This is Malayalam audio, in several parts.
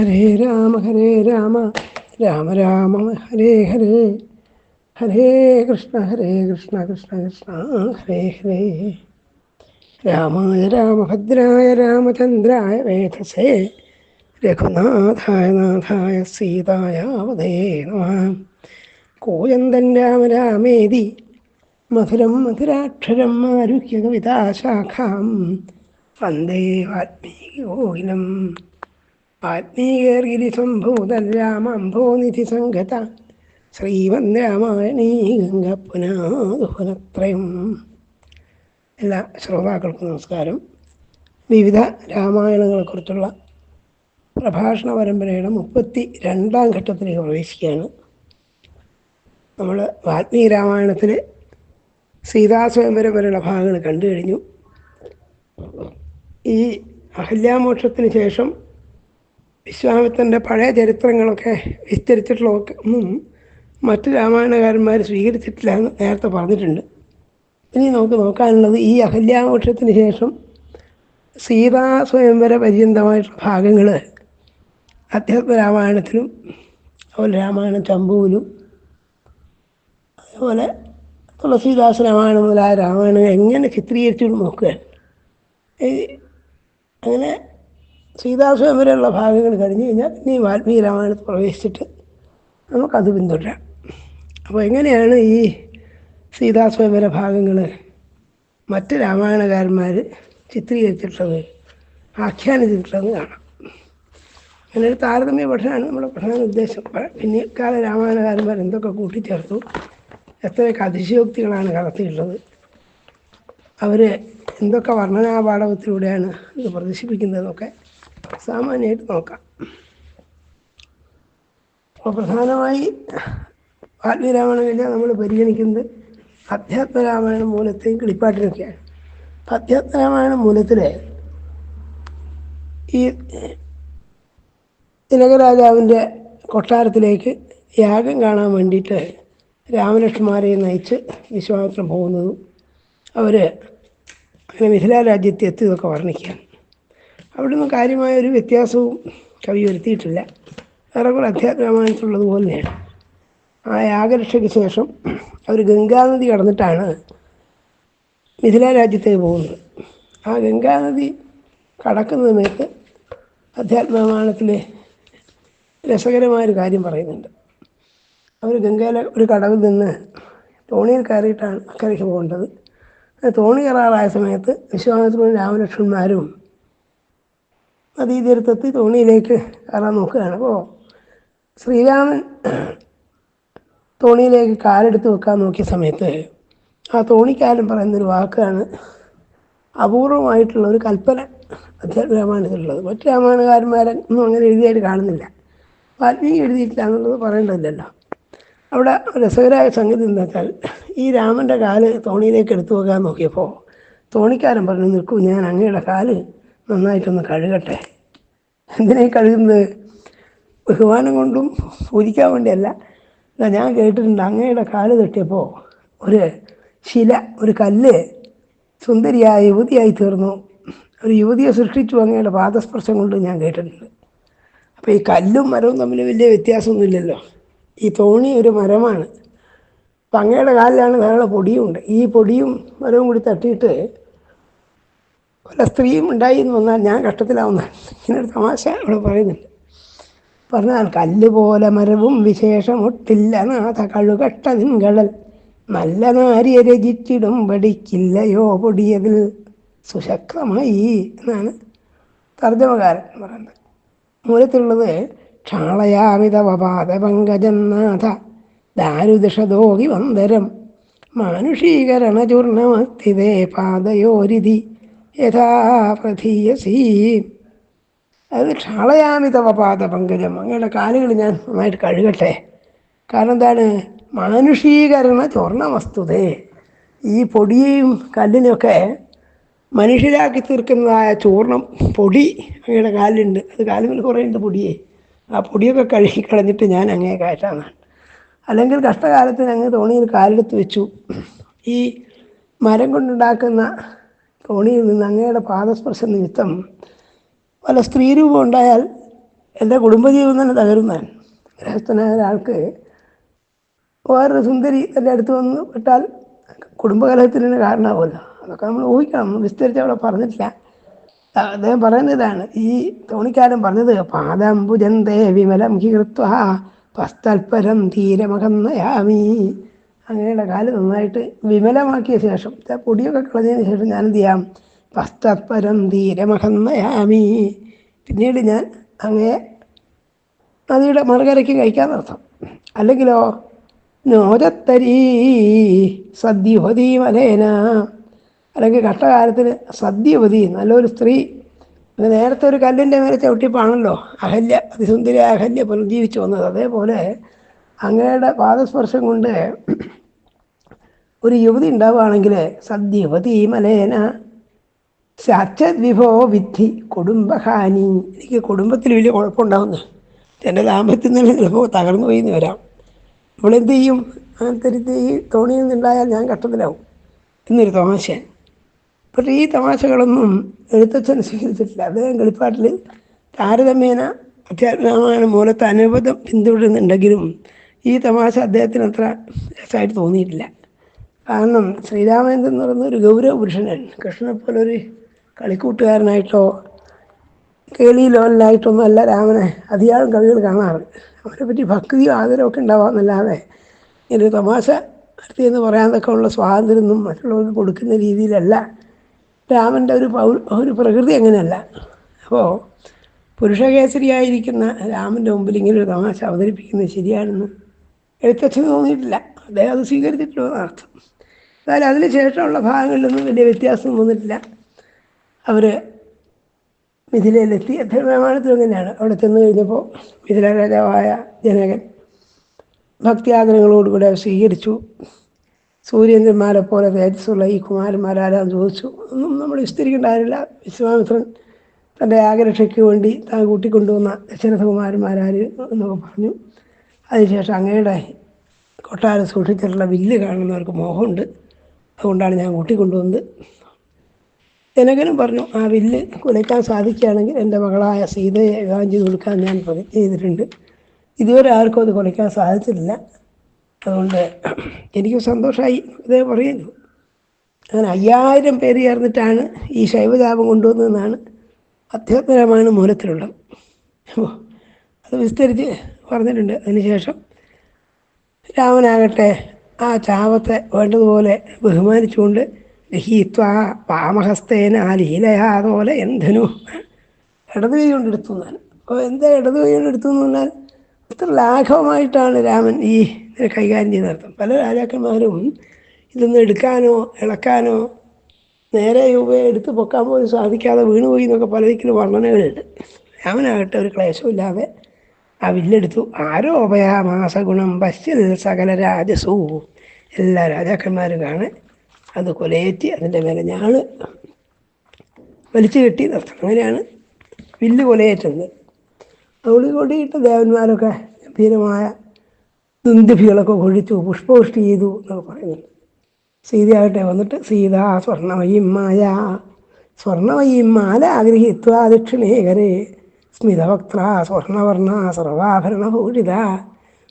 ഹരേ രാമ ഹരേ രാമ രാമ രാമ ഹരേ ഹരേ ഹരേ കൃഷ്ണ ഹരേ കൃഷ്ണ കൃഷ്ണ കൃഷ്ണ ഹരേ ഹരേ. രാമായ രാമഭദ്രായ രാമചന്ദ്രായ വേധസേ രഘുനാഥായ നാഥായ സീതായ കോയന്തൻ രാമ രാമേതി മധുരം മധുരാക്ഷരം ആരുഹ്യ കവിതാശാഖാം വന്ദേ ആത്മീയർഗിരിസംഭൂതൻ രാമംഭോനിധി സംഗത. ശ്രീമന് രാമായണീ ഗംഗപ്പുനാദുഹനത്രയം എല്ലാ ശ്രോതാക്കൾക്കും നമസ്കാരം. വിവിധ രാമായണങ്ങളെക്കുറിച്ചുള്ള പ്രഭാഷണ പരമ്പരയുടെ മുപ്പത്തി രണ്ടാം ഘട്ടത്തിലേക്ക് പ്രവേശിക്കുകയാണ്. നമ്മൾ വാത്മീ രാമായണത്തിൽ സീതാസ്വയംവരം വരെയുള്ള ഭാഗങ്ങൾ കണ്ടു കഴിഞ്ഞു. ഈ അഹല്യാമോക്ഷത്തിന് ശേഷം വിശ്വാമിത്രന്റെ പഴയ ചരിത്രങ്ങളൊക്കെ വിസ്തരിച്ചിട്ടുള്ളതൊക്കെ ഒന്നും മറ്റു രാമായണകാരന്മാർ സ്വീകരിച്ചിട്ടില്ല എന്ന് നേരത്തെ പറഞ്ഞിട്ടുണ്ട്. ഇനി നമുക്ക് നോക്കാനുള്ളത് ഈ അഹല്യാഘോഷത്തിന് ശേഷം സീതാ സ്വയംവര പര്യന്തമായിട്ടുള്ള ഭാഗങ്ങൾ അധ്യാത്മ രാമായണത്തിലും അതുപോലെ രാമായണ ചമ്പുവിലും അതുപോലെ തുളസീദാസ് രാമായണം മുതലായ രാമായണങ്ങൾ എങ്ങനെ ചിത്രീകരിച്ചു നോക്കുക അങ്ങനെ സീതാസ്വയം വരെയുള്ള ഭാഗങ്ങൾ കഴിഞ്ഞ് കഴിഞ്ഞാൽ ഇനി വാൽമീകി രാമായണത്തിൽ പ്രവേശിച്ചിട്ട് നമുക്കത് പിന്തുടരാം. അപ്പോൾ എങ്ങനെയാണ് ഈ സീതാസ്വയംവര ഭാഗങ്ങൾ മറ്റ് രാമായണകാരന്മാർ ചിത്രീകരിച്ചിട്ടുള്ളത് ആഖ്യാനിച്ചിട്ടുള്ളത് കാണാം. അങ്ങനെ താരതമ്യ പഠനമാണ് നമ്മുടെ പ്രധാന ഉദ്ദേശം. പിന്നീക്കാല രാമായണകാരന്മാർ എന്തൊക്കെ കൂട്ടിച്ചേർത്തു എത്രയൊക്കെ അതിശയോക്തികളാണ് കടത്തിയിട്ടുള്ളത് അവർ എന്തൊക്കെ വർണനാപാഠവത്തിലൂടെയാണ് ഇത് പ്രദർശിപ്പിക്കുന്നതെന്നൊക്കെ സാമാന്യമായിട്ട് നോക്കാം. അപ്പോൾ പ്രധാനമായി വാൽമീരാമായണമില്ല നമ്മൾ പരിഗണിക്കുന്നത് അധ്യാത്മരാമായണ മൂലത്തെയും കിളിപ്പാട്ടിനൊക്കെയാണ്. അപ്പം അധ്യാത്മരാമായണ മൂലത്തിൽ ഈ തിലകരാജാവിന്റെ കൊട്ടാരത്തിലേക്ക് യാഗം കാണാൻ വേണ്ടിയിട്ട് രാമലക്ഷ്മാരെ നയിച്ച് വിശ്വാമിത്രം പോകുന്നതും അവർ അങ്ങനെ മിഥിലാ രാജ്യത്ത് എത്തിയതൊക്കെ വർണിക്കുകയാണ്. അവിടെ നിന്ന് കാര്യമായ ഒരു വ്യത്യാസവും കവി വരുത്തിയിട്ടില്ല. ഏറെക്കുറെ അധ്യാത്മരാമായണത്തിലുള്ളത് പോലെയാണ് ആ യാഗരക്ഷയ്ക്ക് ശേഷം അവർ ഗംഗാനദി കടന്നിട്ടാണ് മിഥില രാജ്യത്തേക്ക് പോകുന്നത്. ആ ഗംഗാനദി കടക്കുന്ന സമയത്ത് അധ്യാത്മരാമായണത്തിൽ രസകരമായൊരു കാര്യം പറയുന്നുണ്ട്. അവർ ഗംഗയിലെ ഒരു കടവിൽ നിന്ന് തോണിയിൽ കയറിയിട്ടാണ് അക്കരയ്ക്ക് പോകേണ്ടത്. തോണി കയറാറായ സമയത്ത് വിശ്വാമിത്രനും രാമലക്ഷ്മണന്മാരും നദീതീരത്തെത്തി തോണിയിലേക്ക് കയറാൻ നോക്കുകയാണ്. അപ്പോൾ ശ്രീരാമൻ തോണിയിലേക്ക് കാലെടുത്ത് വെക്കാൻ നോക്കിയ സമയത്ത് ആ തോണിക്കാരൻ പറയുന്നൊരു വാക്കാണ് അപൂർവമായിട്ടുള്ള ഒരു കൽപ്പന രാമായണത്തിലുള്ളത്. മറ്റു രാമായണകാരന്മാരെ ഒന്നും അങ്ങനെ എഴുതിയായിട്ട് കാണുന്നില്ല. വാൽമീകി എഴുതിയിട്ടില്ല എന്നുള്ളത് പറയേണ്ടതില്ലല്ലോ. അവിടെ രസകരമായ സംഗതി എന്താ വെച്ചാൽ ഈ രാമന്റെ കാൽ തോണിയിലേക്ക് എടുത്തു വെക്കാൻ നോക്കിയപ്പോൾ തോണിക്കാരൻ പറഞ്ഞു നിൽക്കൂ ഞാൻ അങ്ങയുടെ കാൽ നന്നായിട്ടൊന്ന് കഴുകട്ടെ. എന്തിനായി കഴുകുന്നത്? ബഹുമാനം കൊണ്ടും പൂജിക്കാൻ വേണ്ടിയല്ല. ഞാൻ കേട്ടിട്ടുണ്ട് അങ്ങയുടെ കാൽ തട്ടിയപ്പോൾ ഒരു ശില ഒരു കല്ല് സുന്ദരിയായ യുവതിയായി തീർന്നു. ഒരു യുവതിയെ സൃഷ്ടിച്ചു അങ്ങയുടെ പാദസ്പർശം കൊണ്ട് ഞാൻ കേട്ടിട്ടുണ്ട്. അപ്പോൾ ഈ കല്ലും മരവും തമ്മിൽ വലിയ വ്യത്യാസമൊന്നുമില്ലല്ലോ. ഈ തോണി ഒരു മരമാണ്. അപ്പം അങ്ങയുടെ കാലിലാണ് ധാരാളം പൊടിയുണ്ട്. ഈ പൊടിയും മരവും കൂടി തട്ടിയിട്ട് പല സ്ത്രീയും ഉണ്ടായി എന്ന് വന്നാൽ ഞാൻ കഷ്ടത്തിലാവുന്നതാണ് ഇങ്ങനൊരു തമാശ അവിടെ പറയുന്നുണ്ട് പറഞ്ഞാൽ കല്ലുപോലെ മരവും വിശേഷമൊട്ടില്ല നാഥ കഴുകട്ട നിൻകളൽ നല്ല നാരിയ രചിച്ചിടും പഠിക്കില്ലയോ പൊടിയതിൽ. സുശക്തമായി എന്നാണ് തർജമകാരൻ പറയുന്നത്. മൂലത്തിലുള്ളത് ക്ഷാളയാമിതവപാത പങ്കജന്നാഥ ദാരുദശദോഹി വന്ദരം മാനുഷീകരണ പാതയോരിധി യഥാ പ്രധീയസീ അത് ക്ഷാളയാമിതവപാദ പങ്കജം. അങ്ങയുടെ കാലുകൾ ഞാൻ നന്നായിട്ട് കഴുകട്ടെ. കാരണം എന്താണ്? മാനുഷീകരണ ചോർണ വസ്തുതേ ഈ പൊടിയെയും കല്ലിനൊക്കെ മനുഷ്യരാക്കി തീർക്കുന്നതായ ചൂർണം പൊടി അങ്ങയുടെ കാലിലുണ്ട്. അത് കാലുകൾ കുറേ ഉണ്ട് പൊടിയേ. ആ പൊടിയൊക്കെ കഴുകി കളഞ്ഞിട്ട് ഞാൻ അങ്ങേ കയറ്റാന്നാണ് അല്ലെങ്കിൽ കഷ്ടകാലത്തിന് അങ്ങ് തോണിയിൽ കാലെടുത്ത് വെച്ചു. ഈ മരം കൊണ്ടുണ്ടാക്കുന്ന തോണിയിൽ നിന്ന് അങ്ങയുടെ പാദസ്പർശ നിമിത്തം വല്ല സ്ത്രീരൂപം ഉണ്ടായാൽ എന്റെ കുടുംബജീവൻ തന്നെ തകരുന്നതാണ് ഗൃഹസ്ഥനായ ഒരാൾക്ക് വേറൊരു സുന്ദരി എന്റെ അടുത്ത് വന്ന് വിട്ടാൽ കുടുംബകലഹത്തിന് തന്നെ കാരണമാവുമല്ലോ. അതൊക്കെ നമ്മൾ ഊഹിക്കണം വിസ്തരിച്ച് അവിടെ പറഞ്ഞിട്ടില്ല. അദ്ദേഹം പറയുന്നത് ഇതാണ് ഈ തോണിക്കാരൻ പറഞ്ഞത് പാദംബുജന്തേ വിമലം കീർത്ത പസ്തൽപരം ധീരമകന്നയാമി അങ്ങനെയുള്ള കാൽ നന്നായിട്ട് വിമലമാക്കിയ ശേഷം പൊടിയൊക്കെ കളഞ്ഞതിന് ശേഷം ഞാൻ എന്ത് ചെയ്യാം പസ്തപരം ധീരമഹന്നയാമി പിന്നീട് ഞാൻ അങ്ങേ നദിയുടെ മറുകരയ്ക്ക് കഴിക്കാൻ കഴിക്കാന്നർത്ഥം അല്ലെങ്കിലോ നോരത്തരീ സദ്യവതി മലേന. അല്ലെങ്കിൽ കഷ്ടകാലത്തിന് സദ്യവതി നല്ലൊരു സ്ത്രീ. നേരത്തെ ഒരു കല്ലിന്റെ മേലെ ചവിട്ടിപ്പാണല്ലോ അഹല്യ അതിസുന്ദരി അഹല്യ പുനർജീവിച്ചു വന്നത്. അതേപോലെ അങ്ങയുടെ പാദസ്പർശം കൊണ്ട് ഒരു യുവതി ഉണ്ടാവുകയാണെങ്കിൽ സദ്യവതി മലേന. സാക്ഷദ്വിഭോ വിദ്ധി കുടുംബഹാനി. എനിക്ക് കുടുംബത്തിൽ വലിയ കുഴപ്പമുണ്ടാവുന്നു എന്റെ ദാമ്പത്യം തന്നെ ചിലപ്പോൾ തകർന്നു പോയി എന്ന് വരാം. നമ്മളെന്ത് ചെയ്യും? അങ്ങനത്തെ ഈ തോണിയിൽ നിന്നുണ്ടായാൽ ഞാൻ കഷ്ടത്തിലാവും എന്നൊരു തമാശ പക്ഷേ ഈ തമാശകളൊന്നും എഴുത്തച്ഛൻ സ്വീകരിച്ചിട്ടില്ല. അദ്ദേഹം കളിപ്പാട്ടിൽ താരതമ്യേന അധ്യാത്മരാമായണ മൂലത്തെ അനുബന്ധം പിന്തുടരുന്നുണ്ടെങ്കിലും ഈ തമാശ അദ്ദേഹത്തിന് അത്ര രസമായിട്ട് തോന്നിയിട്ടില്ല. കാരണം ശ്രീരാമൻ എന്ന് പറയുന്ന ഒരു ഗൗരവ പുരുഷനാണ്. കൃഷ്ണനെ പോലെ ഒരു കളിക്കൂട്ടുകാരനായിട്ടോ കേളിയിലോലായിട്ടൊന്നും അല്ല രാമനെ അധികാരം കവികൾ കാണാറ്. അവരെ പറ്റി ഭക്തിയോ ആദരവൊക്കെ ഉണ്ടാവാമെന്നല്ലാതെ ഇങ്ങനെ തമാശ നടത്തി എന്ന് പറയാനൊക്കെ ഉള്ള സ്വാതന്ത്ര്യമൊന്നും മറ്റുള്ളവർക്ക് കൊടുക്കുന്ന രീതിയിലല്ല. രാമന്റെ ഒരു പൗ ഒരു പ്രകൃതി അങ്ങനെയല്ല. അപ്പോൾ പുരുഷകേസരിയായിരിക്കുന്ന രാമന്റെ മുമ്പിൽ ഇങ്ങനെ ഒരു തമാശ അവതരിപ്പിക്കുന്നത് ശരിയാണെന്ന് എഴുത്തച്ഛന് തോന്നിയിട്ടില്ല. അദ്ദേഹം അത് സ്വീകരിച്ചിട്ടുള്ളൂ എന്നർത്ഥം. എന്നാൽ അതിന് ശേഷമുള്ള ഭാഗങ്ങളിലൊന്നും വലിയ വ്യത്യാസം വന്നിട്ടില്ല. അവർ മിഥിലയിലെത്തി. അധ്യയനമാനത്തിലും അങ്ങനെയാണ്. അവിടെ ചെന്ന് കഴിഞ്ഞപ്പോൾ മിഥില രാജാവായ ജനകൻ ഭക്തിയാദരങ്ങളോടുകൂടി അവർ സ്വീകരിച്ചു. സൂര്യചന്ദ്രന്മാരെ പോലെ തേജസ്സുള്ള ഈ കുമാരന്മാരാരാന്ന് ചോദിച്ചു. ഒന്നും നമ്മൾ വിസ്തരിക്കേണ്ട കാര്യമില്ല. വിശ്വാമിത്രൻ തന്റെ ആഗ്രക്ഷയ്ക്ക് വേണ്ടി താൻ കൂട്ടിക്കൊണ്ടുവന്ന ദശരഥകുമാരന്മാരാര് എന്നൊക്കെ പറഞ്ഞു. അതിനുശേഷം അങ്ങയുടെ കൊട്ടാരം സൂക്ഷിച്ചിട്ടുള്ള വില്ല് കാണുന്നവർക്ക് മോഹമുണ്ട്. അതുകൊണ്ടാണ് ഞാൻ കൂട്ടിക്കൊണ്ടുവന്നത് ജനകനും പറഞ്ഞു ആ വില്ല് കുലയ്ക്കാൻ സാധിക്കുകയാണെങ്കിൽ എന്റെ മകളായ സീതയെ വിവാഹം ചെയ്ത് കൊടുക്കാൻ ഞാൻ പ്രതിജ്ഞ ചെയ്തിട്ടുണ്ട്. ഇതുവരെ ആർക്കും അത് കുലയ്ക്കാൻ സാധിച്ചിട്ടില്ല. അതുകൊണ്ട് എനിക്ക് സന്തോഷമായി ഇതേ പറയുന്നു. അങ്ങനെ അയ്യായിരം പേര് ചേർന്നിട്ടാണ് ഈ ശൈവജാപം കൊണ്ടുവന്നതെന്നാണ് അധ്യാത്മരാമായണ മൂലത്തിലുള്ളത്. അപ്പോൾ അത് വിസ്തരിച്ച് പറഞ്ഞിട്ടുണ്ട്. അതിനുശേഷം രാമനാകട്ടെ ആ ചാപത്തെ വേണ്ടതുപോലെ ബഹുമാനിച്ചുകൊണ്ട് ഗഹീത്വ പാമഹസ്തേന ആ അതുപോലെ എന്തിനു? ഇടത് കൈ കൊണ്ട് എടുത്തു എന്നാണ് അപ്പോൾ എന്താ ഇടത് കൈ കൊണ്ട് എടുത്തു എന്ന് പറഞ്ഞാൽ അത്ര ലാഘവമായിട്ടാണ് രാമൻ ഈ ഇതിനെ കൈകാര്യം ചെയ്ത് നടത്തുന്നത് പല രാജാക്കന്മാരും ഇതൊന്ന് എടുക്കാനോ ഇളക്കാനോ നേരെ രൂപ എടുത്ത് പൊക്കാൻ പോലും സാധിക്കാതെ വീണുപോയി എന്നൊക്കെ പല ദിക്കിലും വർണനകളുണ്ട്. രാമനാകട്ടെ ഒരു ക്ലേശമില്ലാതെ ആ വില്ലെടുത്തു. ആരോപയാമാസ ഗുണം പശ്യൽ സകല രാജസൂ. എല്ലാ രാജാക്കന്മാരും കാണെ. അത് കൊലയേറ്റി അതിന്റെ മേലെ ഞാൾ വലിച്ചു കെട്ടി നിർത്തണം അങ്ങനെയാണ് വില്ല് കൊലയേറ്റുന്നത്. അതുകൊണ്ട് കൊണ്ടിട്ട് ദേവന്മാരൊക്കെ ഗംഭീരമായ ദുന്ദുഭികളൊക്കെ കൊഴിച്ചു പുഷ്പവൃഷ്ടി ചെയ്തു എന്നൊക്കെ പറയുന്നുണ്ട് സീതയാകട്ടെ വന്നിട്ട് സീത സ്വർണമയും മായ സ്വർണമയും മാല ആഗ്രഹിത്വ ദക്ഷിണേകരെ സ്മിതവക്ത്ര സ്വർണവർണ സർവാഭരണഭൂഷിത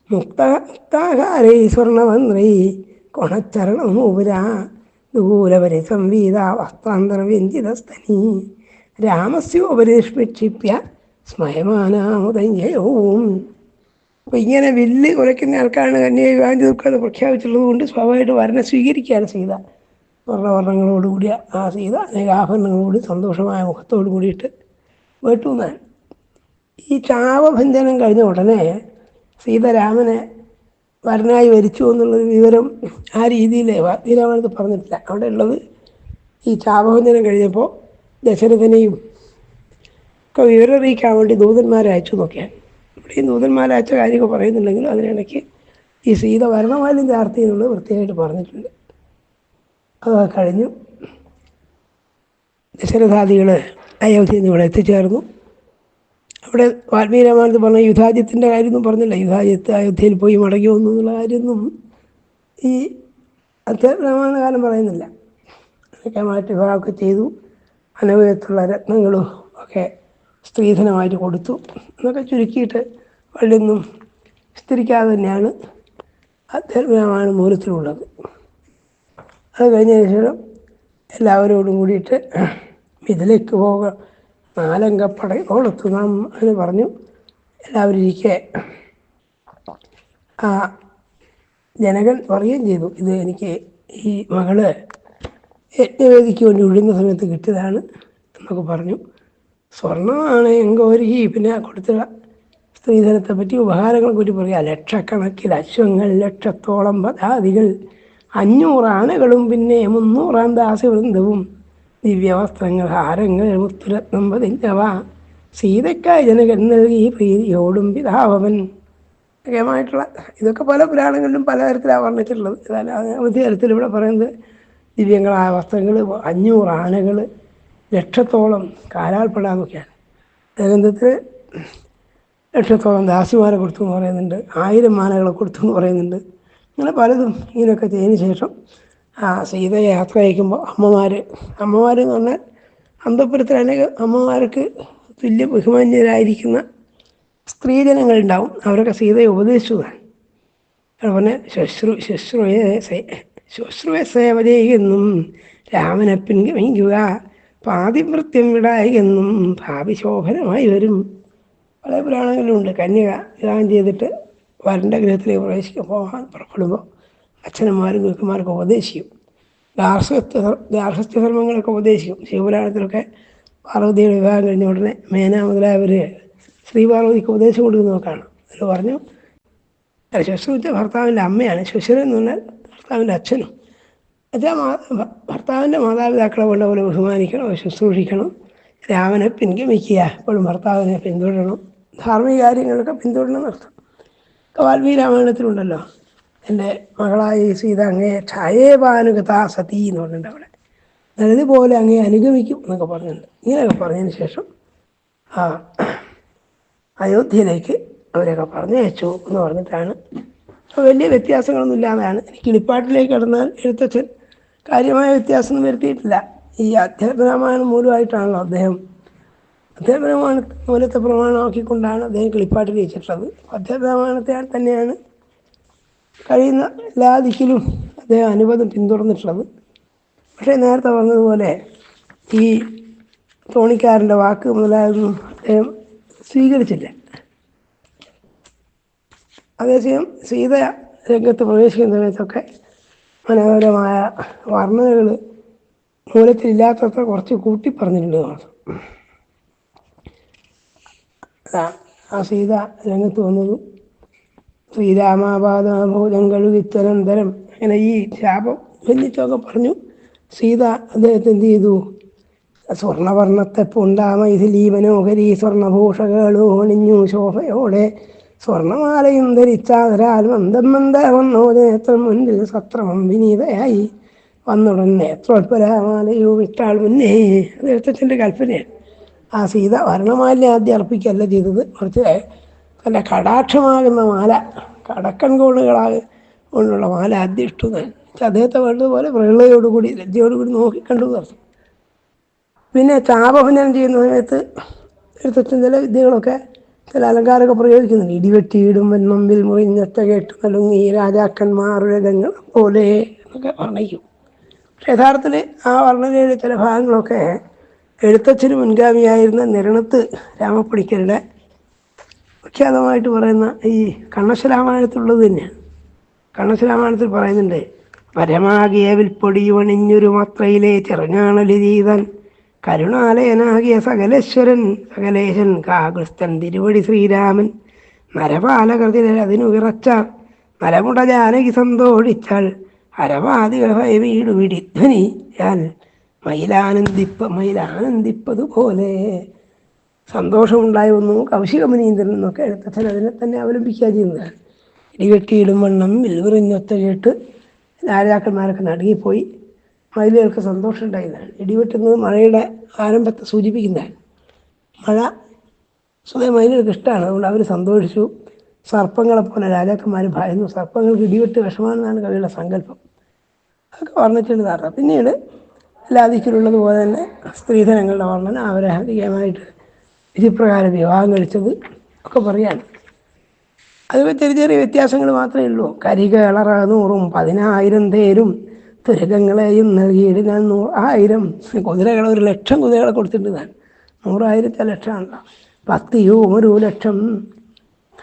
മുക്ത മുക്താകാരൈ സ്വർണവന്ത്രൈ കൊണച്ചരണമൂപുര ദൂരപരി സംവീത വസ്ത്രാന്തരവ്യഞ്ജിതസ്തനി രാമസ്യോപരിഷ്പിക്ഷിപ്യ സ്മയമാനാമുദയവും അപ്പോൾ ഇങ്ങനെ വില്ല് കുലയ്ക്കുന്ന ആൾക്കാരാണ് കന്യയെ വിവാഹം ചെയ്ത് പ്രഖ്യാപിച്ചുള്ളത് കൊണ്ട് സ്വാഭാവികമായിട്ട് വരനെ സ്വീകരിക്കുകയാണ് സീത. വർണവർണങ്ങളോടുകൂടിയ ആ സീത അനേകാഭരണങ്ങളോട് സന്തോഷമായ മുഖത്തോടു കൂടിയിട്ട് വേട്ടു ഈ ചാവഭഞ്ജനം കഴിഞ്ഞ ഉടനെ സീത രാമനെ വരനായി വരിച്ചു എന്നുള്ളൊരു വിവരം ആ രീതിയിൽ വാഗ്ദീരാമാനത്ത് പറഞ്ഞിട്ടില്ല. അവിടെ ഉള്ളത് ഈ ചാപഭഞ്ജനം കഴിഞ്ഞപ്പോൾ ദശരഥനെയും ഒക്കെ വിവരം അറിയിക്കാൻ വേണ്ടി ദൂതന്മാരെ അയച്ചു നോക്കിയാൽ ഇവിടെ ഈ ദൂതന്മാരെ അയച്ച കാര്യമൊക്കെ പറയുന്നുണ്ടെങ്കിലും അതിനിടയ്ക്ക് ഈ സീത വരണമാലും ചാർത്തി എന്നുള്ളത് വൃത്തിയായിട്ട് പറഞ്ഞിട്ടുണ്ട്. അതൊക്കെ കഴിഞ്ഞു ദശരഥാദികൾ അയോധ്യയിൽ നിന്ന് ഇവിടെ എത്തിച്ചേർന്നു. അവിടെ വാൽമീകി രാമായണത്തിൽ പറഞ്ഞ യുദ്ധാജിത്തിന്റെ കാര്യമൊന്നും പറഞ്ഞില്ല. യുദ്ധാജിത്ത് അയോധ്യയിൽ പോയി മടങ്ങി വന്നു എന്നുള്ള കാര്യമൊന്നും ഈ അധ്യാത്മ കാലം പറയുന്നില്ല. അതൊക്കെ മാറ്റി വിവാഹമൊക്കെ ചെയ്തു. അനവധത്തിലുള്ള രത്നങ്ങളും ഒക്കെ സ്ത്രീധനമായിട്ട് കൊടുത്തു. എന്നൊക്കെ ചുരുക്കിയിട്ട് വള്ളിയൊന്നും വിസ്തരിക്കാതെ തന്നെയാണ് അധ്യാത്മരാമായണ മൂലത്തിലുള്ളത്. അത് കഴിഞ്ഞതിന് ശേഷം എല്ലാവരോടും കൂടിയിട്ട് ഇതിലേക്ക് പോക. നാലംഗപ്പടയോടൊത്ത് നാം എന്ന് പറഞ്ഞു എല്ലാവരും ഇരിക്കെ. ആ ജനകൻ പറയുകയും ചെയ്തു ഇത് എനിക്ക് ഈ മകൾ യജ്ഞവേദിക്ക് വേണ്ടി ഒഴിയുന്ന സമയത്ത് കിട്ടിയതാണ് എന്നൊക്കെ പറഞ്ഞു. സ്വർണമാണ് എങ്കോരി പിന്നെ കൊടുത്ത സ്ത്രീധനത്തെ പറ്റി ഉപഹാരങ്ങളെ പറ്റി പറയുക ലക്ഷക്കണക്കിൽ അശ്വങ്ങൾ ലക്ഷത്തോളം പദാതികൾ അഞ്ഞൂറ് ആനകളും പിന്നെ മുന്നൂറാം ദാസവൃന്ദവും ദിവ്യവസ്ത്രങ്ങൾ ഹാരങ്ങൾ മുത്തുരത്നം പതിഞ്ഞവ സീതയ്ക്കായി ജനകൻ നൽകി പ്രീതിയോടും പിതാവൻ ഒക്കെയുമായിട്ടുള്ള ഇതൊക്കെ പല പുരാണങ്ങളിലും പലതരത്തിലാണ് വർണിച്ചിട്ടുള്ളത്. അവധി തരത്തിൽ ഇവിടെ പറയുന്നത് ദിവ്യങ്ങളായ വസ്ത്രങ്ങൾ അഞ്ഞൂറ് ആനകൾ ലക്ഷത്തോളം കാലാൾപ്പെടാന്നൊക്കെയാണ് ഗ്രന്ഥത്തിൽ ലക്ഷത്തോളം ദാസിമാരെ കൊടുത്തു എന്ന് പറയുന്നുണ്ട് ആയിരം ആനകളെ കൊടുത്തു എന്ന് പറയുന്നുണ്ട്. അങ്ങനെ പലതും ഇങ്ങനെയൊക്കെ ചെയ്തതിന് ശേഷം സീത യാത്ര അയക്കുമ്പോൾ അമ്മമാർ അമ്മമാർ എന്ന് പറഞ്ഞാൽ അന്തപുരത്തിലാണെങ്കിൽ അമ്മമാർക്ക് തുല്യ ബഹുമാന്യരായിരിക്കുന്ന സ്ത്രീജനങ്ങളുണ്ടാവും. അവരൊക്കെ സീതയെ ഉപദേശിച്ചതാണ്. അതുപോലെ ശുശ്രു ശുശ്രൂയെ സേ സേവ സേവതയെന്നും രാമനെ പിൻഗമിക്കുക പാതിവൃത്യം വിടായി എന്നും ഭാവി ശോഭനമായി വരും. പല പുരാണങ്ങളിലുണ്ട് കന്യക വിവാഹം ചെയ്തിട്ട് വരന്റെ ഗൃഹത്തിലേക്ക് പ്രവേശിക്കാൻ പോകാൻ പുറപ്പെടുമ്പോൾ അച്ഛനന്മാരും ഗുരുക്കന്മാരൊക്കെ ഉപദേശിക്കും. ഗാർഹസ്ഥ ഗാർഹസ്ഥ ധർമ്മങ്ങളൊക്കെ ഉപദേശിക്കും. ശിവപുരാണത്തിലൊക്കെ പാർവതിയുടെ വിവാഹം കഴിഞ്ഞ ഉടനെ മേന മുതലായവർ ശ്രീ പാർവതിക്ക് ഉപദേശം കൊടുക്കുന്നത് കാണാം അതിൽ പറഞ്ഞു ശുശ്രൂച്ച ഭർത്താവിന്റെ അമ്മയാണ്. ശുശ്രൻ എന്ന് പറഞ്ഞാൽ ഭർത്താവിന്റെ അച്ഛനും. അച്ഛാ ഭർത്താവിന്റെ മാതാപിതാക്കളെ കൊണ്ട് പോലെ ബഹുമാനിക്കണം ശുശ്രൂഷിക്കണം. രാമനെ പിൻഗമിക്കുക. എപ്പോഴും ഭർത്താവിനെ പിന്തുടരണം. ധാർമ്മിക കാര്യങ്ങളൊക്കെ പിന്തുടരണം നടത്തും വാൽമീകി രാമായണത്തിലുണ്ടല്ലോ. എന്റെ മകളായ സീത അങ്ങേ ഛായേപാനുഗതാ സതി എന്ന് പറഞ്ഞിട്ടുണ്ട് അവിടെ. നല്ലത് പോലെ അങ്ങേ അനുഗമിക്കും എന്നൊക്കെ പറഞ്ഞിട്ടുണ്ട്. ഇങ്ങനെയൊക്കെ പറഞ്ഞതിന് ശേഷം ആ അയോധ്യയിലേക്ക് അവരെയൊക്കെ പറഞ്ഞയച്ചു എന്ന് പറഞ്ഞിട്ടാണ്. വലിയ വ്യത്യാസങ്ങളൊന്നും ഇല്ലാതെയാണ്. എനിക്ക് കിളിപ്പാട്ടിലേക്ക് കടന്നാൽ എഴുത്തച്ഛൻ കാര്യമായ വ്യത്യാസമൊന്നും വരുത്തിയിട്ടില്ല. ഈ അധ്യാത്മരാമായണം മൂലമായിട്ടാണല്ലോ അദ്ദേഹം അധ്യാപനമാണ് മൂലത്തെ പ്രമാണമാക്കിക്കൊണ്ടാണ് അദ്ദേഹം കിളിപ്പാട്ടിൽ വെച്ചിട്ടുള്ളത് അധ്യാപനമാണത്തെ തന്നെയാണ് കഴിയുന്ന എല്ലാ ദിക്കിലും അദ്ദേഹം അനുവദം പിന്തുടർന്നിട്ടുള്ളത്. പക്ഷേ നേരത്തെ പറഞ്ഞതുപോലെ ഈ തോണിക്കാരന്റെ വാക്ക് മുതലായതൊന്നും അദ്ദേഹം സ്വീകരിച്ചില്ല. അതേസമയം സീത രംഗത്ത് പ്രവേശിക്കുന്ന സമയത്തൊക്കെ മനോഹരമായ വർണനകൾ മൂലത്തിലില്ലാത്തത്ര കുറച്ച് കൂട്ടി പറഞ്ഞിട്ടുണ്ട് ആ സീത രംഗത്ത് വന്നതും ശ്രീരാമാപാദഭോജം കഴുകിത്തനന്തരം അങ്ങനെ ഈ ശാപം ഭിന്നിച്ചൊക്കെ പറഞ്ഞു. സീത അദ്ദേഹത്തെ എന്ത് ചെയ്തു? സ്വർണവർണത്തെ പൊണ്ടാമ ഇത് മനോഹരി സ്വർണഭൂഷകളോ അണിഞ്ഞു ശോഭയോടെ സ്വർണമാലയും ധരിച്ചാതരാൽ മന്ദം മന്ദ വന്നോ. നേത്രം മുൻപിൽ സത്രമം വിനീതയായി. വന്നുടൻ നേത്രോത്പരാമാലയോ വിട്ടാൾ മുന്നേ. അത് കൽപ്പനയാണ്. ആ സീത വർണമാലിന്യം ആദ്യം അർപ്പിക്കുകയല്ല ചെയ്തത്. കുറച്ച് തന്റെ കടാക്ഷമാകുന്ന മാല കടക്കൺകോണുകളാകെ കൊണ്ടുള്ള മാല ഇട്ടു അദ്ദേഹത്തെ വേണ്ടതുപോലെ പ്രളയോടുകൂടി ലജ്ജയോടുകൂടി നോക്കി കണ്ടു നിർത്തും പിന്നെ താപഭനം ചെയ്യുന്ന സമയത്ത് എഴുത്തച്ഛൻ ചില വിദ്യകളൊക്കെ ചില അലങ്കാരമൊക്കെ പ്രയോഗിക്കുന്നുണ്ട്. ഇടിവെട്ടിയിടും വെണ്ണമ്പിൽ മുറിഞ്ഞൊറ്റ കേട്ട് നലുങ്ങി രാജാക്കന്മാർ രഥങ്ങൾ പോലെ എന്നൊക്കെ വർണിക്കും. പക്ഷെ യഥാർത്ഥത്തിൽ ആ വർണനയുടെ ചില ഭാഗങ്ങളൊക്കെ എഴുത്തച്ഛന് മുൻഗാമിയായിരുന്ന നിരണത്ത് രാമപ്പണിക്കരുടെ വിഖ്യാതമായിട്ട് പറയുന്ന ഈ കണ്ണശരാമായണത്തിലുള്ളത് തന്നെയാണ്. കണ്ണശരാമായണത്തിൽ പറയുന്നുണ്ട് പരമാകിയ വിൽപ്പൊടി വണിഞ്ഞൊരു മാത്രയിലെ ചെറുഞ്ഞാണലിതീതൻ കരുണാലയനാകിയ സകലേശ്വരൻ സകലേശൻ കാകൃസ്ഥൻ തിരുവടി ശ്രീരാമൻ നരപാലകൃതി അതിനു വിറച്ചാൽ നരമുട ജാനകി സന്തോഷിച്ചാൽ ഞാൻ മയിലാനന്ദിപ്പ മയിലാനന്ദിപ്പതുപോലെ സന്തോഷമുണ്ടായി വന്നു. കൗശികമനീന്ദ്രൻ എന്നൊക്കെ എഴുത്തച്ഛൻ അതിനെ തന്നെ അവലംബിക്കുക ചെയ്യുന്നതാണ് ഇടിവെട്ടിയിടും വണ്ണം വിൽവറിഞ്ഞൊത്ത കേട്ട് രാജാക്കന്മാരൊക്കെ നടുങ്ങിപ്പോയി. മയിലുകൾക്ക് സന്തോഷം ഉണ്ടായതാണ് ഇടിവെട്ടുന്നത് മഴയുടെ ആരംഭത്തെ സൂചിപ്പിക്കുന്നതാണ് മഴ സ്വയം മയിലുകൾക്ക് ഇഷ്ടമാണ്. അതുകൊണ്ട് അവർ സന്തോഷിച്ചു. സർപ്പങ്ങളെ പോലെ രാജാക്കന്മാർ ഭയന്നു. സർപ്പങ്ങൾക്ക് ഇടിവെട്ട് വിഷമാണെന്നാണ് കവിയുടെ സങ്കല്പം. അതൊക്കെ വർണിച്ചിട്ടുണ്ട് കാരണം പിന്നീട് എല്ലാ ദിക്കിലുള്ളതുപോലെ തന്നെ സ്ത്രീധനങ്ങളുടെ വർണന അവരെ വിധിപ്രകാരം വിവാഹം കഴിച്ചത് ഒക്കെ പറയാണ്. അതുപോലെ ചെറിയ ചെറിയ വ്യത്യാസങ്ങൾ മാത്രമേ ഉള്ളൂ. കരിക ഇളറ നൂറും പതിനായിരം തേരും തുരകങ്ങളെയും നൽകിയിട്ട് ഞാൻ നൂ ആയിരം കുതിരകളെ ഒരു ലക്ഷം കുതിരകളെ കൊടുത്തിട്ടുണ്ട് ഞാൻ. നൂറായിരത്തെ ലക്ഷമാണല്ലോ. പത്ത് യു ഒരു ലക്ഷം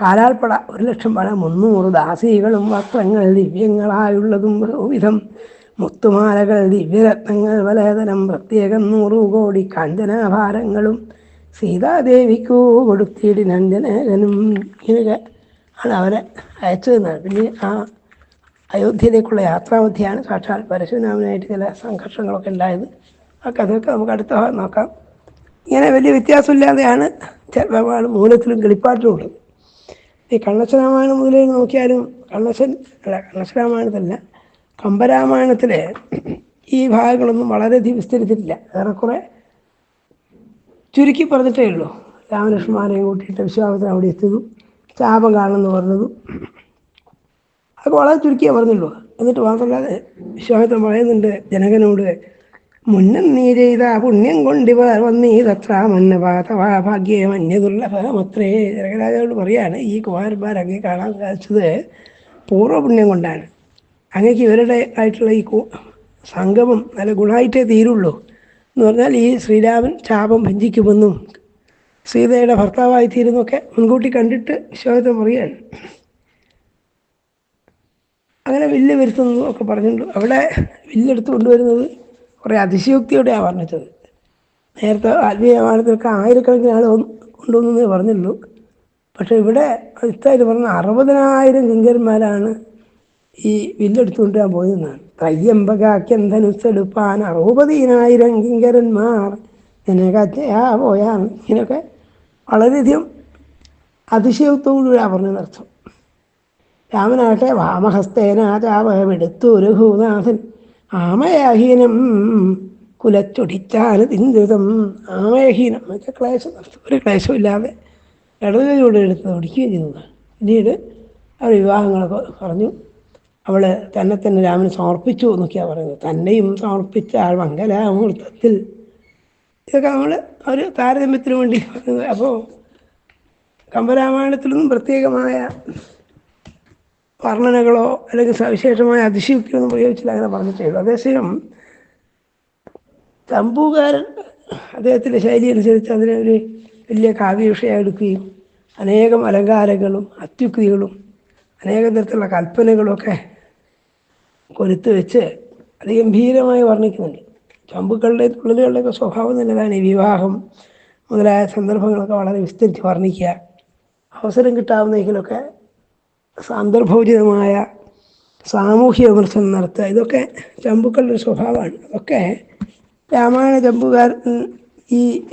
കാലാൽപ്പട ഒരു ലക്ഷം പട മുന്നൂറ് ദാസികളും വസ്ത്രങ്ങൾ ദിവ്യങ്ങളായുള്ളതും വിധം മുത്തുമാലകൾ ദിവ്യരത്നങ്ങൾ വലേതനം പ്രത്യേകം നൂറു കോടി കാഞ്ചനാഭാരങ്ങളും സീതാദേവിക്കു കൊടുത്തിടി നന്ദനകനും ഇങ്ങനെ ആണ് അവരെ അയച്ചതെന്നാണ് പിന്നെ ആ അയോധ്യയിലേക്കുള്ള യാത്രാമധ്യയാണ് സാക്ഷാൽ പരശുരാമനായിട്ട് ചില സംഘർഷങ്ങളൊക്കെ ഉണ്ടായത്. ആ കഥയൊക്കെ നമുക്ക് അടുത്ത നോക്കാം. ഇങ്ങനെ വലിയ വ്യത്യാസമില്ലാതെയാണ് ചെറുപ്പമാണ് മൂലത്തിലും കിളിപ്പാട്ടിലും ഉള്ളത് ഈ കണ്ണശരാമായണം മുതലേ നോക്കിയാലും കണ്ണശൻ അല്ല കണ്ണശരാമായണത്തല്ല കമ്പരാമായണത്തിലെ ഈ ഭാഗങ്ങളൊന്നും വളരെയധികം വിസ്തരിച്ചിട്ടില്ല. ഏറെക്കുറെ ചുരുക്കി പറഞ്ഞിട്ടേ ഉള്ളൂ. രാമലക്ഷ്മണനെയും കൂട്ടിയിട്ട് വിശ്വാസത്തിന് അവിടെ എത്തുന്നു. ശാപം കാണുമെന്ന് പറഞ്ഞതും. അത് വളരെ ചുരുക്കിയേ പറഞ്ഞുള്ളൂ. എന്നിട്ട് മാത്രമല്ലാതെ വിശ്വാമിത്രം പറയുന്നുണ്ട് ജനകനോട് മുന്നം നീ ചെയ്ത പുണ്യം കൊണ്ടിവർ വന്നീതത്ര മന്നപാതവാ ഭാഗ്യം അന്യദുർലഭമത്രേ ജനകരാജാവോട് പറയാണ് ഈ കുമാരന്മാർ അങ്ങേ കാണാൻ സാധിച്ചത് പൂർവപുണ്യം കൊണ്ടാണ്. അങ്ങേക്ക് ഇവരുടെ ആയിട്ടുള്ള ഈ സംഗമം നല്ല ഗുണമായിട്ടേ തീരുള്ളൂ. എന്ന് പറഞ്ഞാൽ ഈ ശ്രീരാമൻ ശാപം ഭഞ്ജിക്കുമെന്നും സീതയുടെ ഭർത്താവായി തീരുന്നൊക്കെ മുൻകൂട്ടി കണ്ടിട്ട് വിശ്വാസത്തെ പറയുകയാണ് അങ്ങനെ വില്ല് വരുത്തുന്നതും ഒക്കെ പറഞ്ഞിട്ടുണ്ട് അവിടെ വില്ലെടുത്ത് കൊണ്ടുവരുന്നത് കുറേ അതിശയോക്തിയോടെയാണ് പറഞ്ഞത് നേരത്തെ ആത്മീയമാനത്തിലൊക്കെ ആയിരക്കണക്കിന് ആൾ കൊണ്ടുവന്നേ പറഞ്ഞുള്ളൂ. പക്ഷേ ഇവിടെ ഇത്തായിട്ട് പറഞ്ഞ അറുപതിനായിരം ഗംഗന്മാരാണ് ഈ വില്ലെടുത്തുകൊണ്ട് ഞാൻ പോയതെന്നാണ്. തയ്യമ്പകാക്യന്തനുസെടുപ്പാൻ അറുപതിനായിരം കിങ്കരന്മാർ ജനകത്തെയാ പോയാൽ ഇങ്ങനെയൊക്കെ വളരെയധികം അതിശയത്തോടുകൂടിയാണ് പറഞ്ഞതർത്ഥം രാമനാട്ടെ വാമഹസ്തേന ഭൂനാഥൻ. ആമയാഹീനം കുലച്ചൊടിച്ചാന് തിന്തിതം ആമയഹീനം എന്നൊക്കെ ക്ലേശം ഒരു ക്ലേശമില്ലാതെ ഇടതുകൈയോടെ എടുത്ത് ഒടിക്കുകയും ചെയ്തതാണ് പിന്നീട് അവർ വിവാഹങ്ങളൊക്കെ പറഞ്ഞു. അവൾ തന്നെ തന്നെ രാമന് സമർപ്പിച്ചു എന്നൊക്കെയാണ് പറയുന്നത്. തന്നെയും സമർപ്പിച്ച ആൾ മംഗലാമുഹൂർത്തത്തിൽ ഇതൊക്കെ നമ്മൾ ഒരു താരതമ്യത്തിന് വേണ്ടി പറയുന്നത്. അപ്പോൾ കമ്പരാമായണത്തിലൊന്നും പ്രത്യേകമായ വർണനകളോ അല്ലെങ്കിൽ സവിശേഷമായ അതിശയുക്തിയൊന്നും പ്രയോഗിച്ചില്ല അങ്ങനെ പറഞ്ഞിട്ടേ ഉള്ളൂ. അതേസമയം തമ്പൂകാരൻ അദ്ദേഹത്തിന്റെ ശൈലി അനുസരിച്ച് അതിനെ ഒരു വലിയ കാവ്യവിഷയം എടുക്കുകയും അനേകം അലങ്കാരങ്ങളും അത്യുക്തികളും അനേകം തരത്തിലുള്ള കൽപ്പനകളുമൊക്കെ കൊരുത്ത് വെച്ച് അത് ഗംഭീരമായി വർണിക്കുന്നുണ്ട്. ചമ്പുക്കളുടെ തുള്ളലുകളുടെയൊക്കെ സ്വഭാവം നല്ലതാണ്. ഈ വിവാഹം മുതലായ സന്ദർഭങ്ങളൊക്കെ വളരെ വിസ്തരിച്ച് വർണിക്കുക അവസരം കിട്ടാവുന്നെങ്കിലൊക്കെ സന്ദർഭോചിതമായ സാമൂഹ്യ വിമർശനം നടത്തുക ഇതൊക്കെ ചമ്പുക്കളുടെ ഒരു സ്വഭാവമാണ്. അതൊക്കെ രാമായണ ചമ്പുകാരൻ ഈ